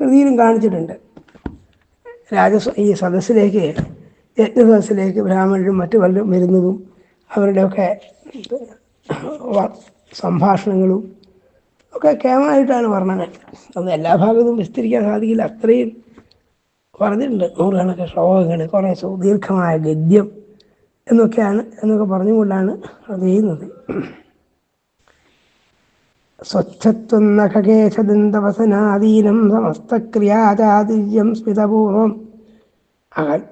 കൃതിയിലും കാണിച്ചിട്ടുണ്ട്. രാജ ഈ സദസ്സിലേക്ക് യജ്ഞ സദസ്സിലേക്ക് ബ്രാഹ്മണരും മറ്റു പലരും വരുന്നതും അവരുടെയൊക്കെ സംഭാഷണങ്ങളും ഒക്കെ കേമായിട്ടാണ് വർണന അത് എല്ലാ ഭാഗത്തും വിസ്തരിക്കാൻ സാധിക്കില്ല. അത്രയും പറഞ്ഞിട്ടുണ്ട്. നൂറുകണക്കിന് ശ്ലോകങ്ങൾ കുറേ സുദീർഘമായ ഗദ്യം എന്നൊക്കെയാണ് എന്നൊക്കെ പറഞ്ഞുകൊണ്ടാണ് അത് ചെയ്യുന്നത്. സ്വച്ഛത്വം നഖകേശദന്തവസനാധീനം സമസ്തക്രിയാചാതിര്യം സ്മിതപൂർവം. അകൽ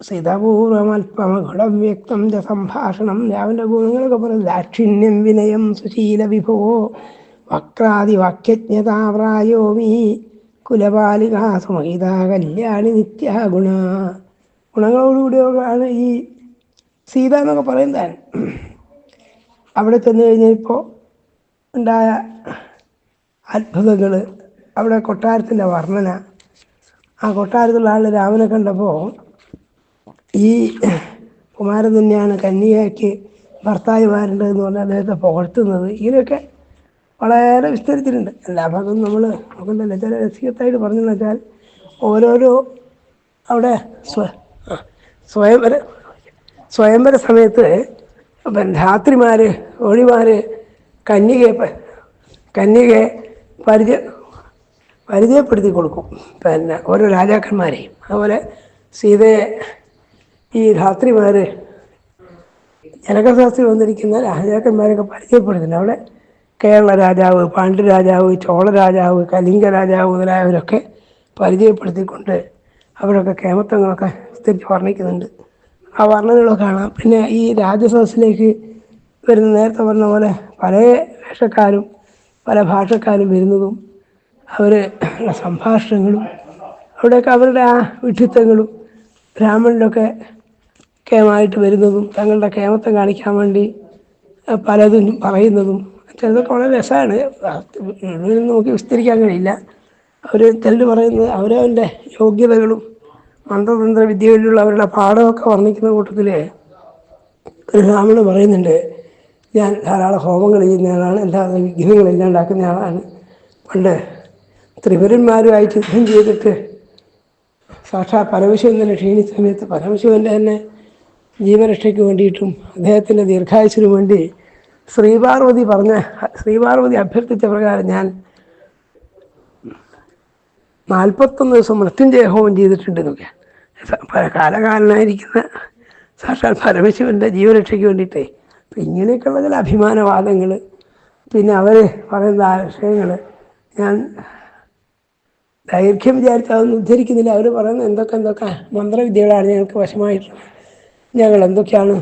സ്ഥിതപൂർവമൽപമഘടം വ്യക്തം ച സംഭാഷണം. രാവിന്റെ ഗുണങ്ങളൊക്കെ പറയും ദാക്ഷിണ്യം വിനയം സുശീല വിഭോ വക്രാദി വാക്യജ്ഞതാപ്രായോമീ കുലപാലിക സുമഹിത കല്യാണി നിത്യ ഗുണ. ഗുണങ്ങളോടുകൂടിയാണ് ഈ സീത എന്നൊക്കെ പറയുന്നതാണ്. അവിടെ ചെന്ന് കഴിഞ്ഞപ്പോൾ ഉണ്ടായ അത്ഭുതങ്ങൾ അവിടെ കൊട്ടാരത്തിന്റെ വർണന. ആ കൊട്ടാരത്തിലുള്ള ആൾ രാമനെ കണ്ടപ്പോൾ ഈ കുമാരൻ തന്നെയാണ് കന്യകയ്ക്ക് ഭർത്താവിമാരുണ്ട് എന്ന് പറഞ്ഞാൽ അദ്ദേഹത്തെ പുകഴ്ത്തുന്നത്. ഇങ്ങനെയൊക്കെ വളരെ വിസ്തരിച്ചിട്ടുണ്ട്. എല്ലാ ഭാഗവും നമ്മൾ നോക്കണ്ടല്ലോ. ചില രസികത്തായിട്ട് പറഞ്ഞെന്ന് വെച്ചാൽ ഓരോരോ അവിടെ സ്വ സ്വയംവര സ്വയംവര സമയത്ത് പിന്നെ ധാത്രിമാർ ഒഴിമാർ കന്യകയെ കന്യകയെ പരിചയ പരിചയപ്പെടുത്തി കൊടുക്കും. പിന്നെ ഓരോ രാജാക്കന്മാരെയും. അതുപോലെ സീതയെ ഈ ധാത്രിമാർ ജനകശാസ്ത്രി വന്നിരിക്കുന്ന രാജാക്കന്മാരൊക്കെ പരിചയപ്പെടുന്നുണ്ട്. അവിടെ കേരള രാജാവ് പാണ്ഡ്യ രാജാവ് ചോള രാജാവ് കലിംഗ രാജാവ് മുതലായവരൊക്കെ പരിചയപ്പെടുത്തിക്കൊണ്ട് അവരൊക്കെ കേമത്വങ്ങളൊക്കെ തിരിച്ച് വർണിക്കുന്നുണ്ട്. ആ വർണനകളൊക്കെ കാണാം. പിന്നെ ഈ രാജസദസ്സിലേക്ക് വരുന്ന നേരത്തെ പറഞ്ഞ പോലെ പല വേഷക്കാരും പല ഭാഷക്കാരും വരുന്നതും അവർ സംഭാഷണങ്ങളും അവിടെയൊക്കെ അവരുടെ ആ വിഡ്ഢിത്തങ്ങളും ബ്രാഹ്മണരൊക്കെ കേമായിട്ട് വരുന്നതും തങ്ങളുടെ കേമത്തെ കാണിക്കാൻ വേണ്ടി പലതും പറയുന്നതും. ചിലതൊക്കെ വളരെ രസമാണ്. നമുക്ക് വിസ്തരിക്കാൻ കഴിയില്ല. അവർ ചിലർ പറയുന്നത് അവരവന്റെ യോഗ്യതകളും മന്ത്രതന്ത്ര വിദ്യകളിലുള്ള അവരുടെ പാഠമൊക്കെ വർണിക്കുന്ന കൂട്ടത്തിൽ ഒരു ബ്രാഹ്മണ് പറയുന്നുണ്ട് ഞാൻ ധാരാളം ഹോമങ്ങൾ ചെയ്യുന്നയാളാണ് എല്ലാ വിഘ്നങ്ങളെല്ലാം ഉണ്ടാക്കുന്ന ആളാണ് പണ്ട് ത്രിപുരന്മാരുമായിട്ട് യുദ്ധം ചെയ്തിട്ട് സാക്ഷാത് പരമശിവൻ തന്നെ ക്ഷീണിച്ച സമയത്ത് പരമശിവന്റെ തന്നെ ജീവരക്ഷയ്ക്ക് വേണ്ടിയിട്ടും അദ്ദേഹത്തിന്റെ ദീർഘായുസിനു വേണ്ടി ശ്രീപാർവതി പറഞ്ഞ ശ്രീപാർവതി അഭ്യർത്ഥിച്ച പ്രകാരം ഞാൻ നാൽപ്പത്തൊന്ന് ദിവസം മൃത്യുഞ്ജയ ഹോമം ചെയ്തിട്ടുണ്ട് എന്നൊക്കെ കാലകാലനായിരിക്കുന്ന സാക്ഷാൽ പരമശിവന്റെ ജീവരക്ഷയ്ക്ക് വേണ്ടിയിട്ടേ. അപ്പം ഇങ്ങനെയൊക്കെയുള്ള ചില അഭിമാനവാദങ്ങൾ പിന്നെ അവർ പറയുന്ന ആശയങ്ങൾ ഞാൻ ദൈർഘ്യം വിചാരിച്ച് അതൊന്നും ഉദ്ധരിക്കുന്നില്ല. അവർ പറയുന്നത് എന്തൊക്കെ എന്തൊക്കെ മന്ത്രവിദ്യകളാണ് ഞങ്ങൾക്ക് വശമായിട്ടുള്ളത്. ഞങ്ങൾ എന്തൊക്കെയാണ്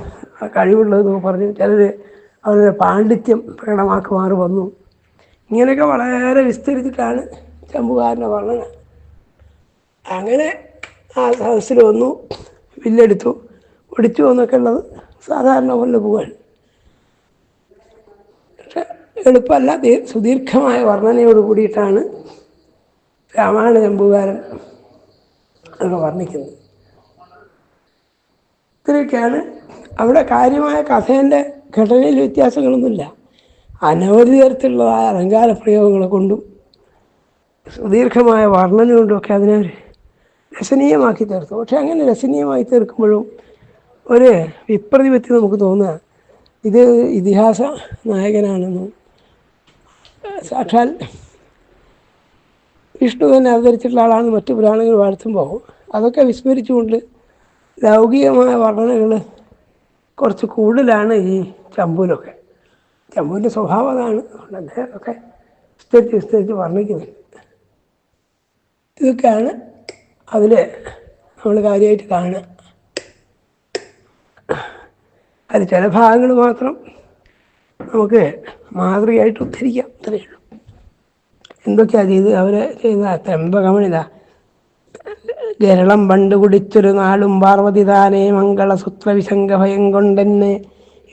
കഴിവുള്ളതെന്ന് പറഞ്ഞു ചിലർ അവരുടെ പാണ്ഡിത്യം പ്രകടമാക്കുമാറ് വന്നു. ഇങ്ങനെയൊക്കെ വളരെ വിസ്തരിച്ചിട്ടാണ് ചമ്പുകാരനെ വർണന അങ്ങനെ ആ സദസ്സിൽ വന്നു വില്ലെടുത്തു ഒടിച്ചു എന്നൊക്കെ ഉള്ളത് സാധാരണ പോലെ പോവാണ്. പക്ഷെ എളുപ്പമല്ല സുദീർഘമായ വർണനയോട് കൂടിയിട്ടാണ് രാമായണ ചമ്പുകാരൻ അതൊക്കെ വർണിക്കുന്നത്. ഇത്രയൊക്കെയാണ്. അവിടെ കാര്യമായ കഥേന്റെ ഘടനയിൽ വ്യത്യാസങ്ങളൊന്നുമില്ല. അനവധി തരത്തിലുള്ളതായ അലങ്കാര പ്രയോഗങ്ങളെ കൊണ്ടും സുദീർഘമായ വർണന കൊണ്ടുമൊക്കെ അതിനെ രസനീയമാക്കി തീർത്തു. പക്ഷെ അങ്ങനെ രസനീയമായി തീർക്കുമ്പോഴും ഒരു വിപ്രതിപത്തി നമുക്ക് തോന്നുക ഇത് ഇതിഹാസ നായകനാണെന്നും സാക്ഷാൽ വിഷ്ണു തന്നെ അവതരിച്ചിട്ടുള്ള ആളാണെന്ന് മറ്റു പുരാണങ്ങൾ വാഴ്ത്തുമ്പോൾ അതൊക്കെ വിസ്മരിച്ചുകൊണ്ട് ലൗകികമായ വർണനകൾ കുറച്ച് കൂടുതലാണ് ഈ ചമ്പൂലൊക്കെ ചമ്പൂന്റെ സ്വഭാവം അതാണ്. അതുകൊണ്ട് അദ്ദേഹമൊക്കെ വിസ്തരിച്ച് വിസ്തരിച്ച് വർണിക്കുന്നുണ്ട്. ഇതൊക്കെയാണ് അതിൽ നമ്മൾ കാര്യമായിട്ട് കാണുക. അത് ചില ഭാഗങ്ങൾ മാത്രം നമുക്ക് മാതൃകയായിട്ട് ഉദ്ധരിക്കാം. അത്രയേ ഉള്ളൂ. എന്തൊക്കെയാണ് ചെയ്ത് അവർ ചെയ്ത തെമ്പകമണിത ഗരളം പണ്ട് കുടിച്ചൊരു നാളും പാർവതി താനേ മംഗളസൂത്ര വിശങ്ക ഭയം കൊണ്ടെന്നെ.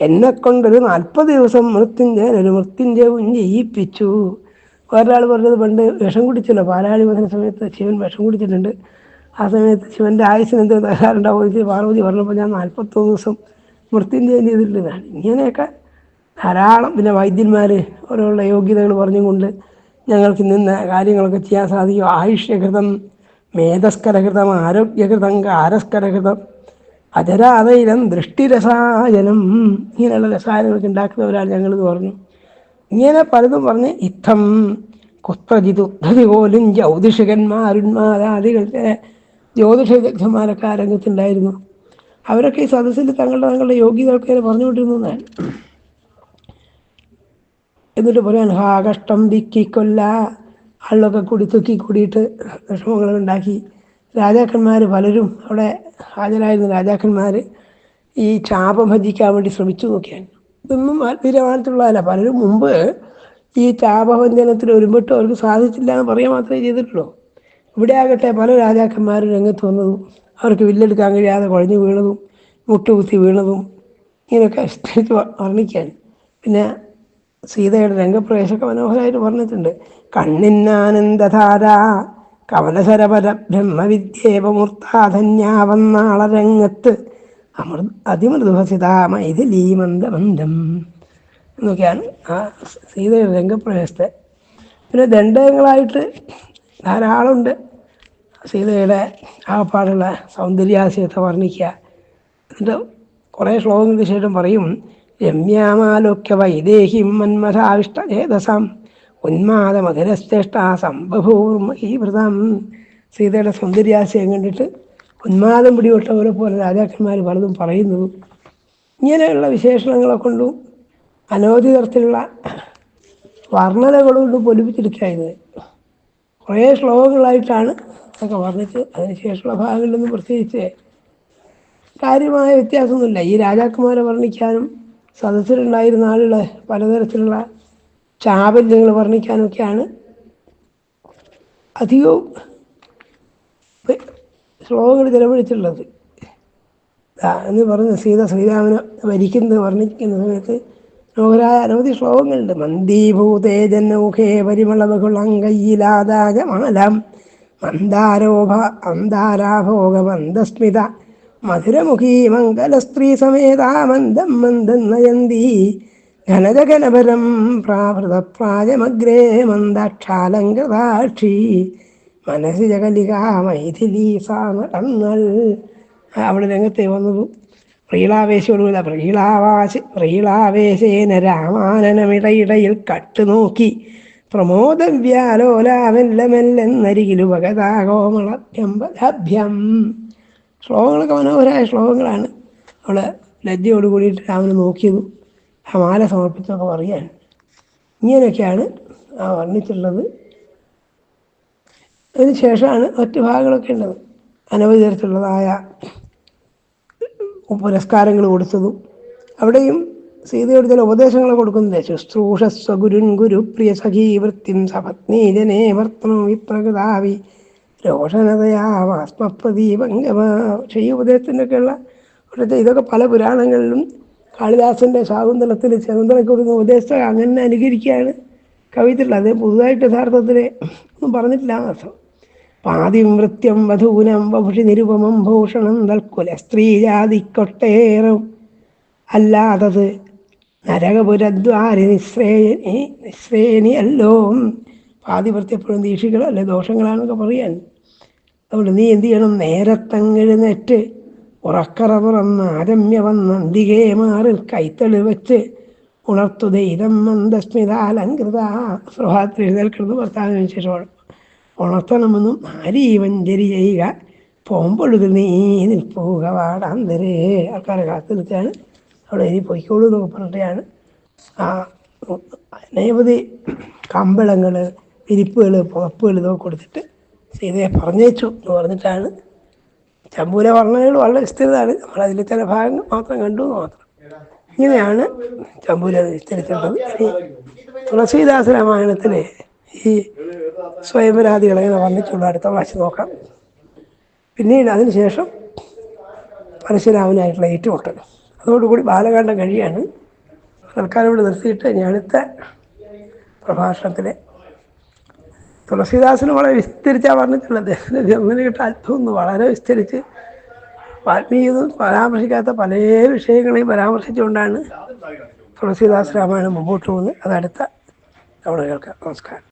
എന്നെ കൊണ്ടൊരു നാൽപ്പത് ദിവസം മൃത്യുഞ്ജയൻ ഒരു മൃത്യുഞ്ജയവും ജയിപ്പിച്ചു ഒരാൾ പറഞ്ഞത് പണ്ട് വിഷം കുടിച്ചല്ലോ. പാലാഴി വന്ന സമയത്ത് ശിവൻ വിഷം കുടിച്ചിട്ടുണ്ട്. ആ സമയത്ത് ശിവന്റെ ആയുസിന് എന്ത് തകരാറുണ്ടാവും എന്ന് പാർവതി പറഞ്ഞപ്പോൾ ഞാൻ നാൽപ്പത്തൊന്ന് ദിവസം മൃത്യുഞ്ചയം ചെയ്തിട്ടുള്ളതാണ് ഇങ്ങനെയൊക്കെ ധാരാളം പിന്നെ വൈദ്യന്മാർ ഓരോയുള്ള യോഗ്യതകൾ പറഞ്ഞുകൊണ്ട് ഞങ്ങൾക്ക് നിന്ന് കാര്യങ്ങളൊക്കെ ചെയ്യാൻ സാധിക്കും. ആയുഷ്യകൃതം മേധസ്കരകൃതം ആരോഗ്യകൃതം കാരസ്കരഹൃതം അജരാതൈലം ദൃഷ്ടിരസായനം. ഇങ്ങനെയുള്ള രസായനങ്ങളൊക്കെ ഉണ്ടാക്കുന്ന ഒരാൾ ഞങ്ങളിത് പറഞ്ഞു. ഇങ്ങനെ പലതും പറഞ്ഞ് ഇത്തം കുത്രജിതുദ്ധതി പോലും ജ്യോതിഷകന്മാരുന്മാരാദികളുടെ ജ്യോതിഷ വിദഗ്ധന്മാരൊക്കെ ആ രംഗത്തുണ്ടായിരുന്നു. അവരൊക്കെ ഈ സദസ്സിൽ തങ്ങളുടെ തങ്ങളുടെ യോഗ്യതയൊക്കെ പറഞ്ഞുകൊണ്ടിരുന്നതാണ് എന്നിട്ട് പറയാൻ ഹാ കഷ്ടം ദിക്കിക്കൊല്ല ആളിലൊക്കെ കൂടി തൂക്കി കൂടിയിട്ട് വിഷമങ്ങൾ ഉണ്ടാക്കി രാജാക്കന്മാർ പലരും അവിടെ ഹാജരായിരുന്ന രാജാക്കന്മാർ ഈ ചാപം ഭജിക്കാൻ വേണ്ടി ശ്രമിച്ചു നോക്കിയാൽ ഇതൊന്നും ആത്മീയമായിട്ടുള്ളതല്ല പലരും മുമ്പ് ഈ ചാപഭഞ്ജനത്തിൽ ഒരുമ്പിട്ട് അവർക്ക് സാധിച്ചില്ല എന്ന് പറയാൻ മാത്രമേ ചെയ്തിട്ടുള്ളൂ ഇവിടെ ആകട്ടെ പല രാജാക്കന്മാരും രംഗത്ത് വന്നതും അവർക്ക് വില്ലെടുക്കാൻ കഴിയാതെ കുഴഞ്ഞു വീണതും മുട്ടുകുത്തി വീണതും ഇങ്ങനെയൊക്കെ വർണിക്കാൻ പിന്നെ സീതയുടെ രംഗപ്രവേശമൊക്കെ മനോഹരമായിട്ട് പറഞ്ഞിട്ടുണ്ട്. കണ്ണിന്നാനന്ദധാര കവലശരപര ബ്രഹ്മവിദ്യേപമൂർത്താധന്യാവന്നാള രംഗത്ത് അമൃ അതിമൃദുഭസിതാ മൈഥിലീ എന്നൊക്കെയാണ് ആ സീതയുടെ രംഗപ്രവേശത്തെ. പിന്നെ ദണ്ഡകങ്ങളായിട്ട് ധാരാളമുണ്ട്. സീതയുടെ ആകപ്പാടുള്ള സൗന്ദര്യാശയത്തെ വർണിക്കുക. എന്നിട്ട് കുറേ ശ്ലോകങ്ങൾക്ക് ശേഷം പറയും രമ്യാമാലോക്യ വൈദേഹിം മന്മഥാവിഷ്ടേതസം ഉന്മാദമധുരശ്രേഷ്ഠാ മധുരശ്രേഷ്ഠ സംഭവൂർമഹീവൃതം സീതയുടെ സൗന്ദര്യാശയം കണ്ടിട്ട് ഉന്മാദം പിടിപെട്ടവരെ പോലെ രാജാക്കന്മാർ പലതും പറയുന്നതും. ഇങ്ങനെയുള്ള വിശേഷണങ്ങളെ കൊണ്ടും അനവധി തരത്തിലുള്ള പൊലിപ്പിച്ചെടുക്കുക ഇത്. കുറേ ശ്ലോകങ്ങളായിട്ടാണ് അതൊക്കെ വർണിച്ച് അതിനുശേഷമുള്ള ഭാഗങ്ങളിലൊന്നും പ്രത്യേകിച്ച് കാര്യമായ വ്യത്യാസമൊന്നുമില്ല. ഈ രാജാക്കന്മാരെ വർണിക്കാനും സദസ്സിലുണ്ടായിരുന്ന ആളുകളെ പലതരത്തിലുള്ള ചാബല്യങ്ങൾ വർണിക്കാനൊക്കെയാണ് അധികവും ശ്ലോകങ്ങൾ ചെലവഴിച്ചിട്ടുള്ളത്. എന്ന് പറഞ്ഞ് സീത ശ്രീരാമനെ വരിക്കുന്നത് വർണിക്കുന്ന സമയത്ത് നോഹരായ അനവധി ശ്ലോകങ്ങളുണ്ട്. മന്ദീഭൂതേ ജന്നൗഖേ പരിമളവകുളങ്കയ്യിലാദാജമാലം മന്ദാരോഭ അന്താരാഭോഗ മന്ദസ്മിത മധുരമുഖീ മംഗലസ്ത്രീ സമേത മന്ദം മന്ദം നയന്തി പ്രാവൃത പ്രായമഗ്രേ മന്ദാക്ഷാലങ്കൃതാക്ഷി. മനസ്സി ജഗലിക മൈഥിലി സാ അവിടെ രംഗത്തെ വന്നത് പ്രീളാവേശോടുകൂല പ്രീളാവാശ പ്രീളാവേശേന രാമാനനമിടയിടയിൽ കട്ടുനോക്കി പ്രമോദവ്യാലോലാമെല്ലെമെല്ലെന്നരികിലു ഭഗതാകോമളഭ്യം ശ്ലോകങ്ങളൊക്കെ മനോഹരമായ ശ്ലോകങ്ങളാണ്. അവൾ ലജ്ജയോട് കൂടിയിട്ട് രാമനെ നോക്കിയതും ആ മാല സമർപ്പിച്ചതൊക്കെ പറയാൻ ഇങ്ങനെയൊക്കെയാണ് ആ വർണിച്ചിട്ടുള്ളത്. അതിന് ശേഷമാണ് മറ്റു ഭാഗങ്ങളൊക്കെ ഉള്ളത്. അനവധി തരത്തിലുള്ളതായ പുരസ്കാരങ്ങൾ കൊടുത്തതും. അവിടെയും സീതയോട് ചില ഉപദേശങ്ങൾ കൊടുക്കുന്നത് ശുശ്രൂഷസ്വ സ്വഗുരുൻ ഗുരുപ്രിയ സഖീ വൃത്തിം സപത്നീ ജനേ വർത്തനോ വിപ്രകൃതാവി. രോഷണതയാസ്മപ്രദീപംഗമ പക്ഷേ ഈ ഇവിടുത്തെ ഇതൊക്കെ പല പുരാണങ്ങളിലും കാളിദാസന്റെ ശാകുന്തളത്തിൽ ശകുന്തളയ്ക്ക് കൊടുക്കുന്ന ഉപദേശം അങ്ങനെ അനുകരിക്കുകയാണ് കവിതയിൽ. അതേ പുതുതായിട്ട് യഥാർത്ഥത്തിൽ ഒന്നും പറഞ്ഞിട്ടില്ല അർത്ഥം പാതിം വൃത്യം വധൂനം വഭുഷി നിരുപമം ഭൂഷണം തൽക്കുല സ്ത്രീജാതിക്കൊട്ടേറും അല്ലാതത് നരകപുരദ്വാരി നിശ്രേയനി നിശ്രേയനി അല്ലോ പാതിവൃത്യപ്പോഴും ദീക്ഷികളല്ലേ ദോഷങ്ങളാണെന്നൊക്കെ പറയാൻ. അതുകൊണ്ട് നീ എന്ത് ചെയ്യണം നേരത്തങ്ങെഴുന്നേറ്റ് ഉറക്കറ തുറന്ന് ആരമ്യ വന്ന് അന്തികേ മാറിൽ കൈത്തളി വെച്ച് ഉണർത്തു ദൈതം മന്ദസ്മിതാലങ്കൃത സുഹാത്തിൽ എഴുന്നേൽക്കുന്നത് ഭർത്താവിന് ശേഷമാണ് ഉണർത്തണമെന്നും ആരീവഞ്ചരി ചെയ്യുക പോകുമ്പോഴുതിൽ നീ നിൽപ്പുക വാടാന്തരേ ആൾക്കാരെ കാത്തു നിൽക്കുകയാണ് അവിടെ ഇനി പൊയ്ക്കോളൂ എന്നൊക്കെ പറഞ്ഞിട്ടാണ് ആ അനവധി കമ്പളങ്ങൾ വിരിപ്പുകൾ പുറപ്പുകൾ ഇതൊക്കെ കൊടുത്തിട്ട് സീതയെ പറഞ്ഞേച്ചു എന്ന് പറഞ്ഞിട്ടാണ് ചമ്പൂരെ വർണനകൾ വളരെ വിസ്തൃതമാണ്. നമ്മളതിൽ ചില ഭാഗങ്ങൾ മാത്രം കണ്ടു എന്ന് മാത്രം. ഇങ്ങനെയാണ് ചമ്പൂരെ വിസ്തരിച്ചിട്ടുള്ളത് ഇനി തുളസീദാസ രാമായണത്തിലെ ഈ സ്വയംവരാദികൾ എങ്ങനെ വർണിച്ചുള്ള. അടുത്ത പ്രാവശ്യം നോക്കാം. പിന്നീട് അതിനുശേഷം പരശുരാമനായിട്ടുള്ള ഏറ്റുമുട്ടൽ. അതോടുകൂടി ബാലകാണ്ഡം കഴിയാണ്. തൽക്കാലം ഇവിടെ നിർത്തിയിട്ട് ഇനി അടുത്ത പ്രഭാഷണത്തിലെ തുളസീദാസന് വളരെ വിസ്തരിച്ചാണ് പറഞ്ഞിട്ടുള്ളത്. കിട്ട അല്പമൊന്നും വളരെ വിസ്തരിച്ച് ആത്മീയതും പരാമർശിക്കാത്ത പല വിഷയങ്ങളെയും പരാമർശിച്ചുകൊണ്ടാണ് തുളസീദാസ് രാമായണം മുമ്പോട്ട് പോകുന്നത്. അതടുത്ത തവണ കേൾക്കാം. നമസ്കാരം.